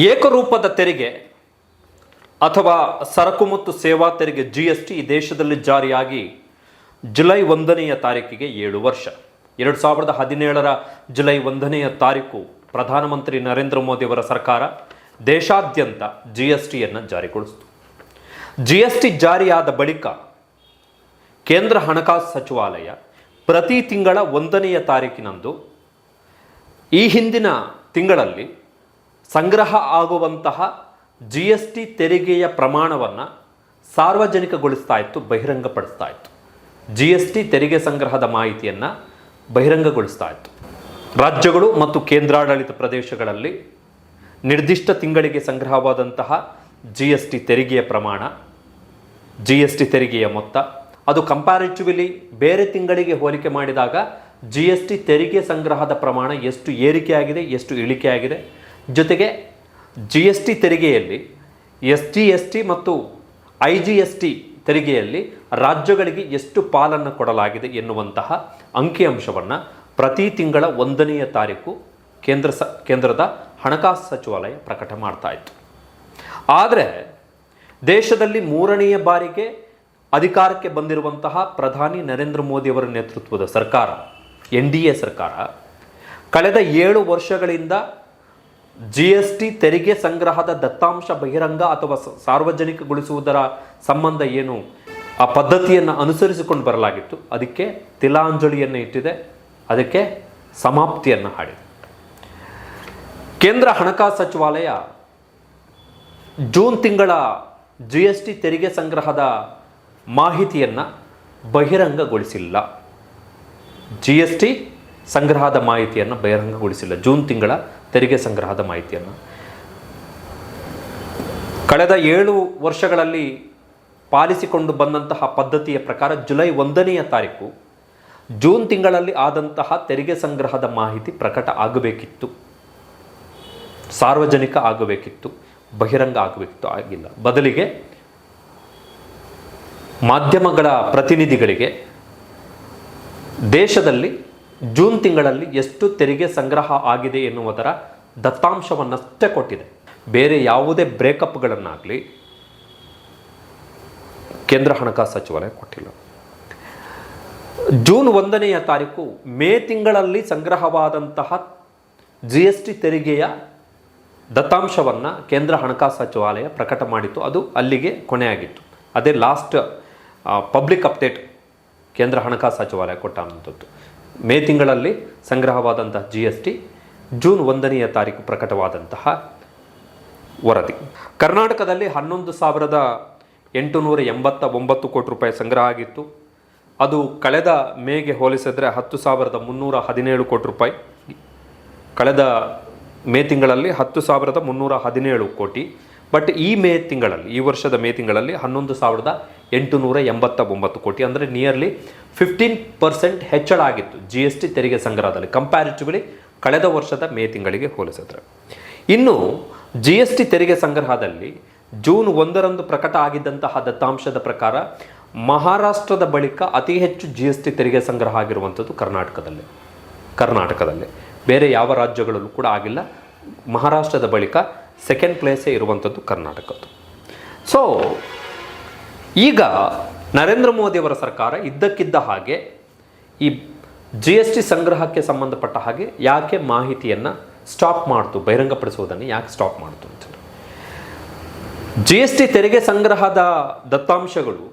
ಏಕರೂಪದ ತೆರಿಗೆ ಅಥವಾ ಸರಕು ಮತ್ತು ಸೇವಾ ತೆರಿಗೆ ಜಿ ಎಸ್ ಟಿ ದೇಶದಲ್ಲಿ ಜಾರಿಯಾಗಿ ಜುಲೈ ಒಂದನೆಯ ತಾರೀಕಿಗೆ ಏಳು ವರ್ಷ. ಎರಡು ಸಾವಿರದ ಹದಿನೇಳರ ಜುಲೈ ಒಂದನೆಯ ತಾರೀಕು ಪ್ರಧಾನಮಂತ್ರಿ ನರೇಂದ್ರ ಮೋದಿಯವರ ಸರ್ಕಾರ ದೇಶಾದ್ಯಂತ ಜಿ ಎಸ್ ಟಿಯನ್ನು ಜಾರಿಗೊಳಿಸಿತು. ಜಿ ಎಸ್ ಟಿ ಜಾರಿಯಾದ ಬಳಿಕ ಕೇಂದ್ರ ಹಣಕಾಸು ಸಚಿವಾಲಯ ಪ್ರತಿ ತಿಂಗಳ ಒಂದನೆಯ ತಾರೀಕಿನಂದು ಈ ಹಿಂದಿನ ತಿಂಗಳಲ್ಲಿ ಸಂಗ್ರಹ ಆಗುವಂತಹ ಜಿ ಎಸ್ ಟಿ ತೆರಿಗೆಯ ಪ್ರಮಾಣವನ್ನು ಸಾರ್ವಜನಿಕಗೊಳಿಸ್ತಾ ಇತ್ತು, ಬಹಿರಂಗಪಡಿಸ್ತಾ ಇತ್ತು. ಜಿ ಎಸ್ ಟಿ ತೆರಿಗೆ ಸಂಗ್ರಹದ ಮಾಹಿತಿಯನ್ನು ಬಹಿರಂಗಗೊಳಿಸ್ತಾ ಇತ್ತು. ರಾಜ್ಯಗಳು ಮತ್ತು ಕೇಂದ್ರಾಡಳಿತ ಪ್ರದೇಶಗಳಲ್ಲಿ ನಿರ್ದಿಷ್ಟ ತಿಂಗಳಿಗೆ ಸಂಗ್ರಹವಾದಂತಹ ಜಿ ಎಸ್ ಟಿ ತೆರಿಗೆಯ ಪ್ರಮಾಣ ಜಿ ಎಸ್ ಟಿ ತೆರಿಗೆಯ ಮೊತ್ತ, ಅದು ಕಂಪ್ಯಾರಿಟಿವ್ಲಿ ಬೇರೆ ತಿಂಗಳಿಗೆ ಹೋಲಿಕೆ ಮಾಡಿದಾಗ ಜಿ ಎಸ್ ಟಿ ತೆರಿಗೆ ಸಂಗ್ರಹದ ಪ್ರಮಾಣ ಎಷ್ಟು ಏರಿಕೆಯಾಗಿದೆ, ಎಷ್ಟು ಇಳಿಕೆಯಾಗಿದೆ ಜೊತೆಗೆ ಜಿ ಎಸ್ ಟಿ ತೆರಿಗೆಯಲ್ಲಿ ಎಸ್ ಟಿ ಎಸ್ ಟಿ ಮತ್ತು ಐ ಜಿ ಎಸ್ ಟಿ ತೆರಿಗೆಯಲ್ಲಿ ರಾಜ್ಯಗಳಿಗೆ ಎಷ್ಟು ಪಾಲನ್ನು ಕೊಡಲಾಗಿದೆ ಎನ್ನುವಂತಹ ಅಂಕಿಅಂಶವನ್ನು ಪ್ರತಿ ತಿಂಗಳ ಒಂದನೆಯ ತಾರೀಕು ಕೇಂದ್ರ ಸ, ಕೇಂದ್ರದ ಹಣಕಾಸು ಸಚಿವಾಲಯ ಪ್ರಕಟ ಮಾಡ್ತಾ ಇತ್ತು. ಆದರೆ ದೇಶದಲ್ಲಿ ಮೂರನೆಯ ಬಾರಿಗೆ ಅಧಿಕಾರಕ್ಕೆ ಬಂದಿರುವಂತಹ ಪ್ರಧಾನಿ ನರೇಂದ್ರ ಮೋದಿಯವರ ನೇತೃತ್ವದ ಸರ್ಕಾರ, ಎನ್ ಡಿ ಎ ಸರ್ಕಾರ, ಕಳೆದ ಏಳು ವರ್ಷಗಳಿಂದ ಜಿ ಎಸ್ ಟಿ ತೆರಿಗೆ ಸಂಗ್ರಹದ ದತ್ತಾಂಶ ಬಹಿರಂಗ ಅಥವಾ ಸಾರ್ವಜನಿಕಗೊಳಿಸುವುದರ ಸಂಬಂಧ ಏನು? ಆ ಪದ್ಧತಿಯನ್ನು ಅನುಸರಿಸಿಕೊಂಡು ಬರಲಾಗಿತ್ತು. ಅದಕ್ಕೆ ತಿಲಾಂಜಲಿಯನ್ನು ಇಟ್ಟಿದೆ. ಅದಕ್ಕೆ ಸಮಾಪ್ತಿಯನ್ನು ಹಾಡಿದೆ. ಕೇಂದ್ರ ಹಣಕಾಸು ಸಚಿವಾಲಯ ಜೂನ್ ತಿಂಗಳ ಜಿ ಎಸ್ ಟಿ ತೆರಿಗೆ ಸಂಗ್ರಹದ ಮಾಹಿತಿಯನ್ನು ಬಹಿರಂಗಗೊಳಿಸಿಲ್ಲ. ಜಿ ಎಸ್ ಟಿ ಸಂಗ್ರಹದ ಮಾಹಿತಿಯನ್ನು ಬಹಿರಂಗಗೊಳಿಸಿಲ್ಲ. ಜೂನ್ ತಿಂಗಳ ತೆರಿಗೆ ಸಂಗ್ರಹದ ಮಾಹಿತಿಯನ್ನು. ಕಳೆದ ಏಳು ವರ್ಷಗಳಲ್ಲಿ ಪಾಲಿಸಿಕೊಂಡು ಬಂದಂತಹ ಪದ್ಧತಿಯ ಪ್ರಕಾರ ಜುಲೈ ಒಂದನೆಯ ತಾರೀಕು, ಜೂನ್ ತಿಂಗಳಲ್ಲಿ ಆದಂತಹ ತೆರಿಗೆ ಸಂಗ್ರಹದ ಮಾಹಿತಿ ಪ್ರಕಟ ಆಗಬೇಕಿತ್ತು. ಸಾರ್ವಜನಿಕ ಆಗಬೇಕಿತ್ತು, ಬಹಿರಂಗ ಆಗಬೇಕಿತ್ತು, ಆಗಿಲ್ಲ. ಬದಲಿಗೆ ಮಾಧ್ಯಮಗಳ ಪ್ರತಿನಿಧಿಗಳಿಗೆ ದೇಶದಲ್ಲಿ ಜೂನ್ ತಿಂಗಳಲ್ಲಿ ಎಷ್ಟು ತೆರಿಗೆ ಸಂಗ್ರಹ ಆಗಿದೆ ಎನ್ನುವುದರ ದತ್ತಾಂಶವನ್ನಷ್ಟೇ ಕೊಟ್ಟಿದೆ. ಬೇರೆ ಯಾವುದೇ ಬ್ರೇಕಪ್ಗಳನ್ನಾಗಲಿ ಕೇಂದ್ರ ಹಣಕಾಸು ಸಚಿವಾಲಯ ಕೊಟ್ಟಿಲ್ಲ. ಜೂನ್ ಒಂದನೆಯ ತಾರೀಕು ಮೇ ತಿಂಗಳಲ್ಲಿ ಸಂಗ್ರಹವಾದಂತಹ ಜಿ ಎಸ್ ಟಿ ತೆರಿಗೆಯ ದತ್ತಾಂಶವನ್ನು ಕೇಂದ್ರ ಹಣಕಾಸು ಸಚಿವಾಲಯ ಪ್ರಕಟ ಮಾಡಿತ್ತು. ಅದು ಅಲ್ಲಿಗೆ ಕೊನೆಯಾಗಿತ್ತು. ಅದೇ ಲಾಸ್ಟ್ ಪಬ್ಲಿಕ್ ಅಪ್ಡೇಟ್ ಕೇಂದ್ರ ಹಣಕಾಸು ಸಚಿವಾಲಯ ಕೊಟ್ಟಂಥದ್ದು ಮೇ ತಿಂಗಳಲ್ಲಿ ಸಂಗ್ರಹವಾದಂತಹ ಜಿ ಎಸ್ ಟಿ ಜೂನ್ ಒಂದನೆಯ ತಾರೀಕು ಪ್ರಕಟವಾದಂತಹ ವರದಿ. ಕರ್ನಾಟಕದಲ್ಲಿ ಹನ್ನೊಂದು ಸಾವಿರದ ಎಂಟುನೂರ ಎಂಬತ್ತ ಒಂಬತ್ತು ಕೋಟಿ ರೂಪಾಯಿ ಸಂಗ್ರಹ ಆಗಿತ್ತು. ಅದು ಕಳೆದ ಮೇಗೆ ಹೋಲಿಸಿದರೆ ಹತ್ತು ಸಾವಿರದ ಮುನ್ನೂರ ಹದಿನೇಳು ಕೋಟಿ ರೂಪಾಯಿ. ಕಳೆದ ಮೇ ತಿಂಗಳಲ್ಲಿ ಹತ್ತು ಸಾವಿರದ ಮುನ್ನೂರ ಹದಿನೇಳು ಕೋಟಿ. ಬಟ್ ಈ ಮೇ ತಿಂಗಳಲ್ಲಿ, ಈ ವರ್ಷದ ಮೇ ತಿಂಗಳಲ್ಲಿ ಹನ್ನೊಂದು ಸಾವಿರದ ಎಂಟುನೂರ ಎಂಬತ್ತ ಒಂಬತ್ತು ಕೋಟಿ ಅಂದರೆ ನಿಯರ್ಲಿ ಫಿಫ್ಟೀನ್ ಪರ್ಸೆಂಟ್ ಹೆಚ್ಚಳ ಆಗಿತ್ತು ಜಿ ಎಸ್ ಟಿ ತೆರಿಗೆ ಸಂಗ್ರಹದಲ್ಲಿ. ಕಂಪ್ಯಾರಿಟಿವ್ಲಿ ಕಳೆದ ವರ್ಷದ ಮೇ ತಿಂಗಳಿಗೆ ಹೋಲಿಸಿದ್ರೆ. ಇನ್ನು ಜಿ ಎಸ್ ಟಿ ತೆರಿಗೆ ಸಂಗ್ರಹದಲ್ಲಿ ಜೂನ್ ಒಂದರಂದು ಪ್ರಕಟ ಆಗಿದ್ದಂತಹ ದತ್ತಾಂಶದ ಪ್ರಕಾರ ಮಹಾರಾಷ್ಟ್ರದ ಬಳಿಕ ಅತಿ ಹೆಚ್ಚು ಜಿ ಎಸ್ ಟಿ ತೆರಿಗೆ ಸಂಗ್ರಹ ಆಗಿರುವಂಥದ್ದು ಕರ್ನಾಟಕದಲ್ಲಿ. ಕರ್ನಾಟಕದಲ್ಲಿ. ಬೇರೆ ಯಾವ ರಾಜ್ಯಗಳಲ್ಲೂ ಕೂಡ ಆಗಿಲ್ಲ. ಮಹಾರಾಷ್ಟ್ರದ ಬಳಿಕ ಸೆಕೆಂಡ್ ಪ್ಲೇಸೇ ಇರುವಂಥದ್ದು ಕರ್ನಾಟಕದ್ದು. ಸೊ ಈಗ ನರೇಂದ್ರ ಮೋದಿಯವರ ಸರ್ಕಾರ ಇದ್ದಕ್ಕಿದ್ದ ಹಾಗೆ ಈ ಜಿ ಎಸ್ ಟಿ ಸಂಗ್ರಹಕ್ಕೆ ಸಂಬಂಧಪಟ್ಟ ಹಾಗೆ ಯಾಕೆ ಮಾಹಿತಿಯನ್ನು ಸ್ಟಾಪ್ ಮಾಡ್ತು, ಬಹಿರಂಗಪಡಿಸುವುದನ್ನು ಯಾಕೆ ಸ್ಟಾಪ್ ಮಾಡ್ತು ಅಂತ ಜಿ ಎಸ್ ಟಿ ತೆರಿಗೆ ಸಂಗ್ರಹದ ದತ್ತಾಂಶಗಳು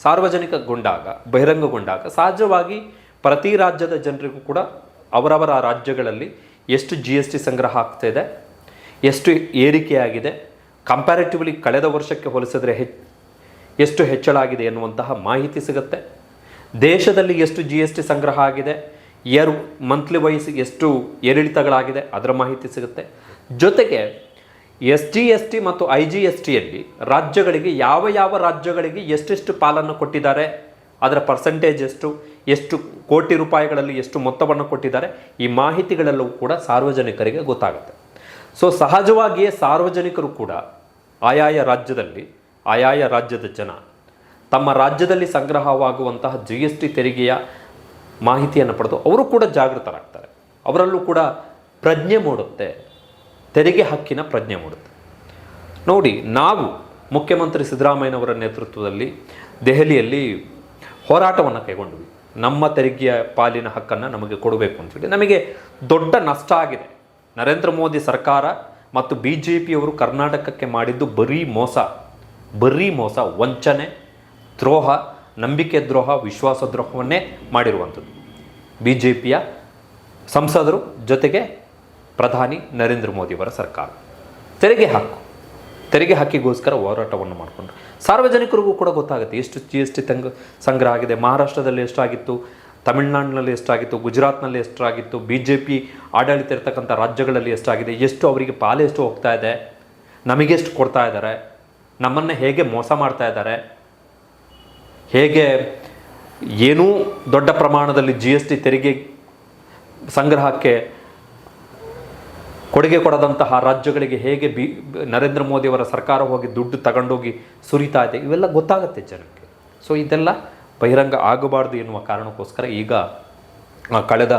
ಸಾರ್ವಜನಿಕಗೊಂಡಾಗ, ಬಹಿರಂಗಗೊಂಡಾಗ ಸಹಜವಾಗಿ ಪ್ರತಿ ರಾಜ್ಯದ ಜನರಿಗೂ ಕೂಡ ಅವರವರ ರಾಜ್ಯಗಳಲ್ಲಿ ಎಷ್ಟು ಜಿ ಎಸ್ ಟಿ ಸಂಗ್ರಹ ಆಗ್ತಾ ಇದೆ ಎಷ್ಟು ಏರಿಕೆಯಾಗಿದೆ ಕಂಪ್ಯಾರಿಟಿವ್ಲಿ ಕಳೆದ ವರ್ಷಕ್ಕೆ ಹೋಲಿಸಿದ್ರೆ ಹೆಚ್ಚು ಎಷ್ಟು ಹೆಚ್ಚಳ ಆಗಿದೆ ಎನ್ನುವಂತಹ ಮಾಹಿತಿ ಸಿಗುತ್ತೆ. ದೇಶದಲ್ಲಿ ಎಷ್ಟು ಜಿ ಎಸ್ ಟಿ ಸಂಗ್ರಹ ಆಗಿದೆ. ಇಯರ್ ಮಂತ್ಲಿ ವೈಸ್ ಎಷ್ಟು ಏರಿಳಿತಗಳಾಗಿದೆ ಅದರ ಮಾಹಿತಿ ಸಿಗುತ್ತೆ. ಜೊತೆಗೆ ಎಸ್ ಜಿ ಎಸ್ ಟಿ ಮತ್ತು ಐ ಜಿ ಎಸ್ ಟಿಯಲ್ಲಿ ರಾಜ್ಯಗಳಿಗೆ ಯಾವ ಯಾವ ರಾಜ್ಯಗಳಿಗೆ ಎಷ್ಟೆಷ್ಟು ಪಾಲನ್ನು ಕೊಟ್ಟಿದ್ದಾರೆ, ಅದರ ಪರ್ಸೆಂಟೇಜ್ ಎಷ್ಟು ಎಷ್ಟು ಕೋಟಿ ರೂಪಾಯಿಗಳಲ್ಲಿ ಎಷ್ಟು ಮೊತ್ತವನ್ನು ಕೊಟ್ಟಿದ್ದಾರೆ, ಈ ಮಾಹಿತಿಗಳೆಲ್ಲವೂ ಕೂಡ ಸಾರ್ವಜನಿಕರಿಗೆ ಗೊತ್ತಾಗುತ್ತೆ. ಸೊ ಸಹಜವಾಗಿಯೇ ಸಾರ್ವಜನಿಕರು ಕೂಡ ಆಯಾಯ ರಾಜ್ಯದಲ್ಲಿ ಆಯಾಯ ರಾಜ್ಯದ ಜನ. ತಮ್ಮ ರಾಜ್ಯದಲ್ಲಿ ಸಂಗ್ರಹವಾಗುವಂತಹ ಜಿ ಎಸ್ ಟಿ ತೆರಿಗೆಯ ಮಾಹಿತಿಯನ್ನು ಪಡೆದು ಅವರು ಕೂಡ ಜಾಗೃತರಾಗ್ತಾರೆ. ಅವರಲ್ಲೂ ಕೂಡ ಪ್ರಜ್ಞೆ ಮೂಡುತ್ತೆ. ತೆರಿಗೆ ಹಕ್ಕಿನ ಪ್ರಜ್ಞೆ ಮೂಡುತ್ತೆ. ನೋಡಿ, ನಾವು ಮುಖ್ಯಮಂತ್ರಿ ಸಿದ್ದರಾಮಯ್ಯನವರ ನೇತೃತ್ವದಲ್ಲಿ ದೆಹಲಿಯಲ್ಲಿ ಹೋರಾಟವನ್ನು ಕೈಗೊಂಡ್ವಿ. ನಮ್ಮ ತೆರಿಗೆಯ ಪಾಲಿನ ಹಕ್ಕನ್ನು ನಮಗೆ ಕೊಡಬೇಕು ಅಂತೇಳಿ ನಮಗೆ ದೊಡ್ಡ ನಷ್ಟ ಆಗಿದೆ. ನರೇಂದ್ರ ಮೋದಿ ಸರ್ಕಾರ ಮತ್ತು ಬಿ ಜೆ ಪಿಯವರು ಕರ್ನಾಟಕಕ್ಕೆ ಮಾಡಿದ್ದು ಬರೀ ಮೋಸ. ಬರೀ ಮೋಸ, ವಂಚನೆ, ದ್ರೋಹ, ನಂಬಿಕೆ ದ್ರೋಹ, ವಿಶ್ವಾಸ ದ್ರೋಹವನ್ನೇ ಮಾಡಿರುವಂಥದ್ದು. ಬಿ ಜೆ ಪಿಯ ಸಂಸದರು ಜೊತೆಗೆ ಪ್ರಧಾನಿ ನರೇಂದ್ರ ಮೋದಿಯವರ ಸರ್ಕಾರ. ತೆರಿಗೆ ಹಾಕು ತೆರಿಗೆ ಹಾಕಿಗೋಸ್ಕರ ಹೋರಾಟವನ್ನು ಮಾಡಿಕೊಂಡ್ರು. ಸಾರ್ವಜನಿಕರಿಗೂ ಕೂಡ ಗೊತ್ತಾಗುತ್ತೆ ಎಷ್ಟು ಜಿ ಎಸ್ ಟಿ ತಂಗ ಸಂಗ್ರಹ ಆಗಿದೆ. ಮಹಾರಾಷ್ಟ್ರದಲ್ಲಿ ಎಷ್ಟಾಗಿತ್ತು? ತಮಿಳುನಾಡಿನಲ್ಲಿ ಎಷ್ಟಾಗಿತ್ತು? ಗುಜರಾತ್ನಲ್ಲಿ ಎಷ್ಟಾಗಿತ್ತು? ಬಿ ಜೆ ಪಿ ಆಡಳಿತ ಇರ್ತಕ್ಕಂಥ ರಾಜ್ಯಗಳಲ್ಲಿ ಎಷ್ಟಾಗಿದೆ? ಎಷ್ಟು ಅವರಿಗೆ ಪಾಲು ಎಷ್ಟು ಹೋಗ್ತಾ ಇದೆ? ನಮಗೆಷ್ಟು ಕೊಡ್ತಾ ಇದ್ದಾರೆ? ನಮ್ಮನ್ನು ಹೇಗೆ ಮೋಸ ಮಾಡ್ತಾ ಇದ್ದಾರೆ, ಹೇಗೆ ಏನೂ ದೊಡ್ಡ ಪ್ರಮಾಣದಲ್ಲಿ ಜಿ ಎಸ್ ಟಿ ತೆರಿಗೆ ಸಂಗ್ರಹಕ್ಕೆ ಕೊಡುಗೆ ಕೊಡದಂತಹ ರಾಜ್ಯಗಳಿಗೆ ಹೇಗೆ ಬಿ, ನರೇಂದ್ರ ಮೋದಿಯವರ ಸರ್ಕಾರ ಹೋಗಿ ದುಡ್ಡು ತಗೊಂಡೋಗಿ ಸುರಿತಾ ಇದೆ, ಇವೆಲ್ಲ ಗೊತ್ತಾಗುತ್ತೆ ಜನಕ್ಕೆ. ಸೊ ಇದೆಲ್ಲ ಬಹಿರಂಗ ಆಗಬಾರ್ದು ಎನ್ನುವ ಕಾರಣಕ್ಕೋಸ್ಕರ ಈಗ ಕಳೆದ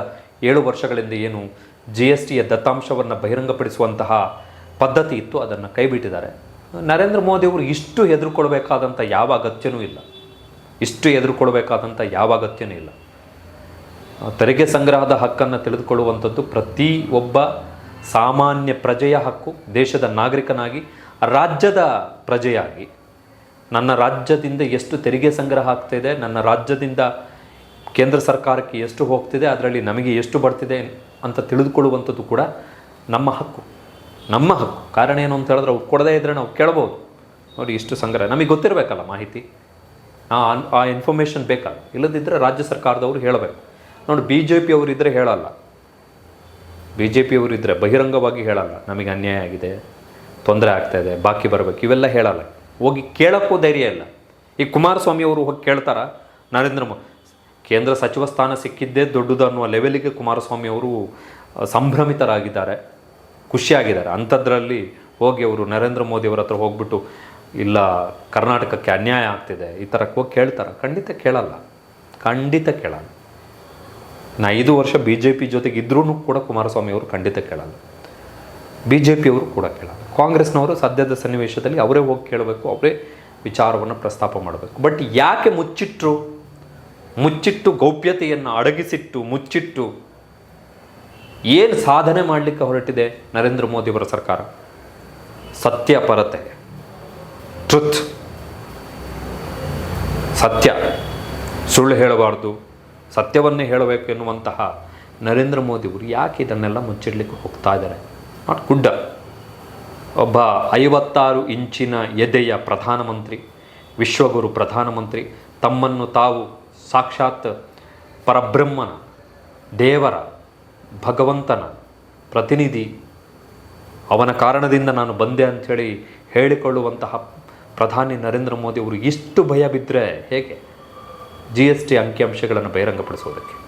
ಏಳು ವರ್ಷಗಳಿಂದ ಏನು ಜಿ ಎಸ್ ಟಿಯ ದತ್ತಾಂಶವನ್ನು ಬಹಿರಂಗಪಡಿಸುವಂತಹ ಪದ್ಧತಿ ಇತ್ತು, ಅದನ್ನು ಕೈಬಿಟ್ಟಿದ್ದಾರೆ. ನರೇಂದ್ರ ಮೋದಿಯವರು ಇಷ್ಟು ಹೆದರ್ಕೊಳ್ಬೇಕಾದಂಥ ಯಾವ ಅಗತ್ಯನೂ ಇಲ್ಲ. ಇಷ್ಟು ಎದುರುಕೊಳ್ಬೇಕಾದಂಥ ಯಾವ ಅಗತ್ಯನೂ ಇಲ್ಲ. ತೆರಿಗೆ ಸಂಗ್ರಹದ ಹಕ್ಕನ್ನು ತಿಳಿದುಕೊಳ್ಳುವಂಥದ್ದು ಪ್ರತಿ ಒಬ್ಬ ಸಾಮಾನ್ಯ ಪ್ರಜೆಯ ಹಕ್ಕು, ದೇಶದ ನಾಗರಿಕನಾಗಿ, ರಾಜ್ಯದ ಪ್ರಜೆಯಾಗಿ. ನನ್ನ ರಾಜ್ಯದಿಂದ ಎಷ್ಟು ತೆರಿಗೆ ಸಂಗ್ರಹ ಆಗ್ತಿದೆ, ನನ್ನ ರಾಜ್ಯದಿಂದ ಕೇಂದ್ರ ಸರ್ಕಾರಕ್ಕೆ ಎಷ್ಟು ಹೋಗ್ತಿದೆ, ಅದರಲ್ಲಿ ನಮಗೆ ಎಷ್ಟು ಬರ್ತಿದೆ ಅಂತ ತಿಳಿದುಕೊಳ್ಳುವಂಥದ್ದು ಕೂಡ ನಮ್ಮ ಹಕ್ಕು. ನಮ್ಮ ಹಕ್ಕು. ಕಾರಣ ಏನು ಅಂತ ಹೇಳಿದ್ರೆ ಅವ್ರು ಕೊಡದೇ ಇದ್ದರೆ ನಾವು ಕೇಳ್ಬೋದು. ನೋಡಿ, ಇಷ್ಟು ಸಂಗ್ರಹ. ನಮಗೆ ಗೊತ್ತಿರಬೇಕಲ್ಲ ಮಾಹಿತಿ. ಆ ಆ ಇನ್ಫಾರ್ಮೇಷನ್ ಬೇಕಲ್ಲ ಇಲ್ಲದಿದ್ದರೆ ರಾಜ್ಯ ಸರ್ಕಾರದವರು ಹೇಳಬೇಕು. ನೋಡಿ ಬಿ ಜೆ ಪಿಯವರು ಇದ್ದರೆ ಹೇಳಲ್ಲ. ಬಿ ಜೆ ಪಿಯವರು ಇದ್ದರೆ ಬಹಿರಂಗವಾಗಿ ಹೇಳಲ್ಲ. ನಮಗೆ ಅನ್ಯಾಯ ಆಗಿದೆ, ತೊಂದರೆ ಆಗ್ತಾ ಇದೆ, ಬಾಕಿ ಬರಬೇಕು. ಇವೆಲ್ಲ ಹೇಳಲ್ಲ. ಹೋಗಿ ಕೇಳೋಕ್ಕೂ ಧೈರ್ಯ ಇಲ್ಲ. ಈ ಕುಮಾರಸ್ವಾಮಿ ಅವರು ಹೋಗಿ ಕೇಳ್ತಾರ? ನರೇಂದ್ರ ಮೋ, ಕೇಂದ್ರ ಸಚಿವ ಸ್ಥಾನ ಸಿಕ್ಕಿದ್ದೇ ದೊಡ್ಡದು ಅನ್ನುವ ಲೆವೆಲಿಗೆ ಕುಮಾರಸ್ವಾಮಿ ಅವರು ಸಂಭ್ರಮಿತರಾಗಿದ್ದಾರೆ. ಖುಷಿಯಾಗಿದ್ದಾರೆ. ಅಂಥದ್ರಲ್ಲಿ ಹೋಗಿ ಅವರು ನರೇಂದ್ರ ಮೋದಿಯವರ ಹತ್ರ ಹೋಗ್ಬಿಟ್ಟು, ಇಲ್ಲ, ಕರ್ನಾಟಕಕ್ಕೆ ಅನ್ಯಾಯ ಆಗ್ತಿದೆ, ಈ ಥರಕ್ಕೆ ಹೋಗಿ ಕೇಳ್ತಾರೆ? ಖಂಡಿತ ಕೇಳಲ್ಲ. ಖಂಡಿತ ಕೇಳಲ್ಲ. ನಾ ಐದು ವರ್ಷ ಬಿ ಜೆ ಪಿ ಜೊತೆಗೆ ಇದ್ರೂ ಕೂಡ ಕುಮಾರಸ್ವಾಮಿ ಅವರು ಖಂಡಿತ ಕೇಳಲ್ಲ. ಬಿ ಜೆ ಪಿಯವರು ಕೂಡ ಕೇಳಲ್ಲ. ಕಾಂಗ್ರೆಸ್ನವರು ಸದ್ಯದ ಸನ್ನಿವೇಶದಲ್ಲಿ ಅವರೇ ಹೋಗಿ ಕೇಳಬೇಕು, ಅವರೇ ವಿಚಾರವನ್ನು ಪ್ರಸ್ತಾಪ ಮಾಡಬೇಕು. ಬಟ್ ಯಾಕೆ ಮುಚ್ಚಿಟ್ಟರು ಮುಚ್ಚಿಟ್ಟು ಗೌಪ್ಯತೆಯನ್ನು ಅಡಗಿಸಿಟ್ಟು, ಮುಚ್ಚಿಟ್ಟು ಏನು ಸಾಧನೆ ಮಾಡಲಿಕ್ಕೆ ಹೊರಟಿದೆ ನರೇಂದ್ರ ಮೋದಿಯವರ ಸರ್ಕಾರ? ಸತ್ಯಪರತೆ ಟ್ರುತ್ ಸತ್ಯ. ಸುಳ್ಳು ಹೇಳಬಾರ್ದು. ಸತ್ಯವನ್ನೇ ಹೇಳಬೇಕು ಎನ್ನುವಂತಹ ನರೇಂದ್ರ ಮೋದಿಯವರು ಯಾಕೆ ಇದನ್ನೆಲ್ಲ ಮುಚ್ಚಿಡ್ಲಿಕ್ಕೆ ಹೋಗ್ತಾ ಇದ್ದಾರೆ? ನಾಟ್ ಗುಡ್ಡ ಒಬ್ಬ ಐವತ್ತಾರು ಇಂಚಿನ ಎದೆಯ ಪ್ರಧಾನಮಂತ್ರಿ, ವಿಶ್ವಗುರು ಪ್ರಧಾನಮಂತ್ರಿ, ತಮ್ಮನ್ನು ತಾವು ಸಾಕ್ಷಾತ್ ಪರಬ್ರಹ್ಮನ ದೇವರ ಭಗವಂತನ ಪ್ರತಿನಿಧಿ. ಅವನ ಕಾರಣದಿಂದ ನಾನು ಬಂದೆ ಅಂಥೇಳಿ ಹೇಳಿಕೊಳ್ಳುವಂತಹ ಪ್ರಧಾನಿ ನರೇಂದ್ರ ಮೋದಿ ಅವರು ಇಷ್ಟು ಭಯ ಬಿದ್ದರೆ ಹೇಗೆ? ಜಿ ಎಸ್ ಟಿ ಅಂಕಿಅಂಶಗಳನ್ನು ಬಹಿರಂಗಪಡಿಸೋದಕ್ಕೆ